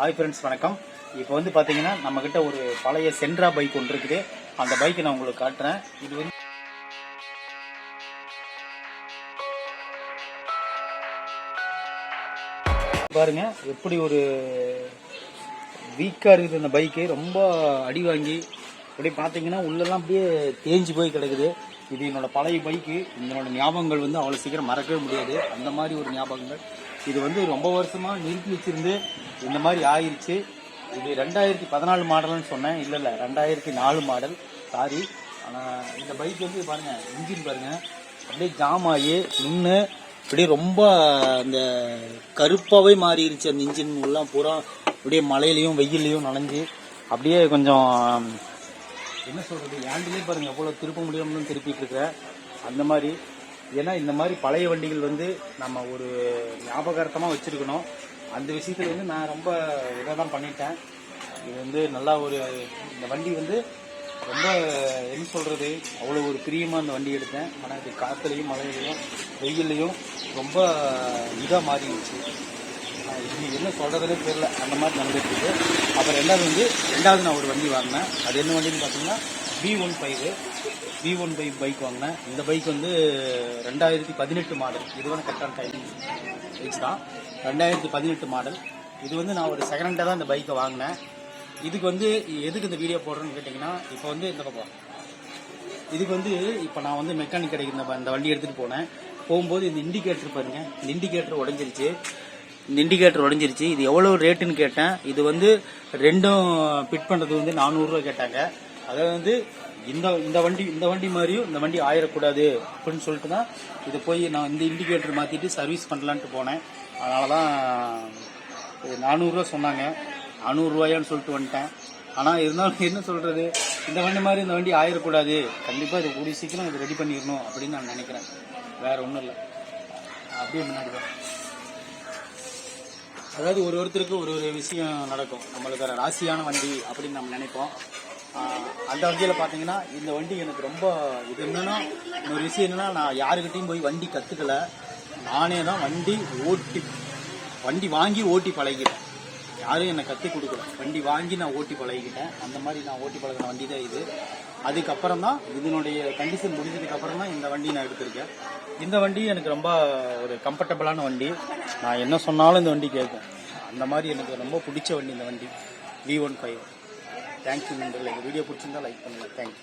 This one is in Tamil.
ஹாய் ஃப்ரெண்ட்ஸ் வணக்கம். இப்போ வந்து பார்த்தீங்கன்னா நம்மக்கிட்ட ஒரு பழைய சென்ட்ரா பைக் ஒன்று இருக்குது. அந்த பைக்கை நான் உங்களுக்கு காட்டுறேன். இது வந்து பாருங்க எப்படி ஒரு வீக்காக இருக்குது அந்த பைக்கு ரொம்ப அடி வாங்கி அப்படியே பார்த்தீங்கன்னா உள்ளெல்லாம் அப்படியே தேஞ்சு போய் கிடக்குது. இது என்னோட பழைய பைக்கு என்னோட ஞாபகங்கள் வந்து அவ்வளோ சீக்கிரம் மறக்கவே முடியாது. அந்த மாதிரி ஒரு ஞாபகங்கள். இது வந்து ரொம்ப வருஷமாக நிறுத்தி வச்சுருந்து இந்த மாதிரி ஆயிடுச்சு இது ரெண்டாயிரத்தி பதினாலு மாடல்னு சொன்னேன். இல்லை இல்லை ரெண்டாயிரத்தி நாலு மாடல். சாரி ஆனால் இந்த பைக் வந்து பாருங்கள் இன்ஜின் பாருங்கள் அப்படியே ஜாம் ஆகி நின்று அப்படியே ரொம்ப அந்த கருப்பாகவே மாறிடுச்சு அந்த இன்ஜின் எல்லாம். பூரா அப்படியே மழையிலையும் வெயில்லையும் நனைஞ்சு அப்படியே கொஞ்சம் என்ன சொல்கிறது ஏண்டிலே பாருங்கள் எவ்வளோ திருப்ப முடியும்னு திருப்பிட்டு அந்த மாதிரி ஏன்னா இந்த மாதிரி பழைய வண்டிகள் வந்து நம்ம ஒரு ஞாபகார்த்தமாக வச்சுருக்கணும். அந்த விஷயத்துல வந்து நான் ரொம்ப இதாக தான் பண்ணிட்டேன். இது வந்து நல்லா ஒரு இந்த வண்டி வந்து ரொம்ப என்ன சொல்கிறது அவ்வளோ ஒரு பிரியமாக அந்த வண்டி எடுத்தேன். ஆனால் இது காற்றுலையும் மழையிலையும் வெயில்லையும் ரொம்ப இதாக மாறிடுச்சு. நான் இது என்ன சொல்கிறதுனே தெரில அந்த மாதிரி நடந்துட்டு இருக்கு. ரெண்டாவது வந்து ரெண்டாவது நான் ஒரு வண்டி வாங்கினேன். அது என்ன வண்டின்னு பார்த்தீங்கன்னா P one five P one five bike வாங்கினேன். இந்த பைக் வந்து ரெண்டாயிரத்தி பதினெட்டு மாடல் இது வந்து கரெக்டான டைமிங் வச்சு தான். ரெண்டாயிரத்தி பதினெட்டு மாடல் இது வந்து நான் ஒரு செகண்ட் தான் இந்த பைக்கை வாங்கினேன். இதுக்கு வந்து எதுக்கு இந்த வீடியோ போடுறேன்னு கேட்டிங்கன்னா இப்போ வந்து இந்த பக்கம் இதுக்கு வந்து இப்போ நான் வந்து மெக்கானிக் கடைக்கு இந்த இந்த வண்டி எடுத்துகிட்டு போனேன். போகும்போது இந்த இண்டிகேட்டர் பாருங்க. இந்த இண்டிகேட்டர் உடஞ்சிருச்சு. இந்த இண்டிகேட்டர் உடஞ்சிருச்சு இது எவ்வளோ ரேட்டுன்னு கேட்டேன். இது வந்து ரெண்டும் ஃபிட் பண்ணுறது வந்து நானூறுரூவா கேட்டாங்க. அதாவது வந்து இந்த இந்த வண்டி இந்த வண்டி மாதிரியும் இந்த வண்டி ஆயிடக்கூடாது அப்படின்னு சொல்லிட்டு தான் இது போய் நான் இந்த இண்டிகேட்டர் மாற்றிட்டு சர்வீஸ் பண்ணலான்ட்டு போனேன். அதனால தான் நானூறுரூவா சொன்னாங்க. நானூறுரூவாயான்னு சொல்லிட்டு வந்துட்டேன். ஆனால் இருந்தாலும் என்ன சொல்கிறது இந்த வண்டி மாதிரி இந்த வண்டி ஆயிடக்கூடாது கண்டிப்பாக இது கூடிய சீக்கிரம் இது ரெடி பண்ணிடணும் அப்படின்னு நான் நினைக்கிறேன். வேற ஒன்றும் இல்லை. அப்படியே முன்னாடி தான் அதாவது ஒரு ஒருத்தருக்கு ஒரு ஒரு விஷயம் நடக்கும். நம்மளுக்கு ராசியான வண்டி அப்படின்னு நம்ம நினைப்போம். அந்த வண்டியில் பார்த்தீங்கன்னா இந்த வண்டி எனக்கு ரொம்ப இது என்னன்னா இன்னொரு விஷயம் என்னன்னா நான் யாருக்கிட்டையும் போய் வண்டி கற்றுக்கல நானே தான் வண்டி ஓட்டி வண்டி வாங்கி ஓட்டி பழகிட்டேன். யாரும் என்னை கற்றுக் கொடுக்கல. வண்டி வாங்கி நான் ஓட்டி பழகிக்கிட்டேன். அந்த மாதிரி நான் ஓட்டி பழகின வண்டி தான் இது. அதுக்கப்புறம் தான் இதனுடைய கண்டிஷன் முடிஞ்சதுக்கு அப்புறம் தான் இந்த வண்டி நான் எடுத்திருக்கேன். இந்த வண்டி எனக்கு ரொம்ப ஒரு கம்ஃபர்டபுளான வண்டி. நான் என்ன சொன்னாலும் இந்த வண்டி கேட்கும். அந்த மாதிரி எனக்கு ரொம்ப பிடிச்ச வண்டி இந்த வண்டி. வி ஒன் ஃபைவ் தேங்க்யூ நண்பர்கள். எங்கள் வீடியோ பிடிச்சிருந்தா லைக் பண்ணுங்கள் தேங்க்யூ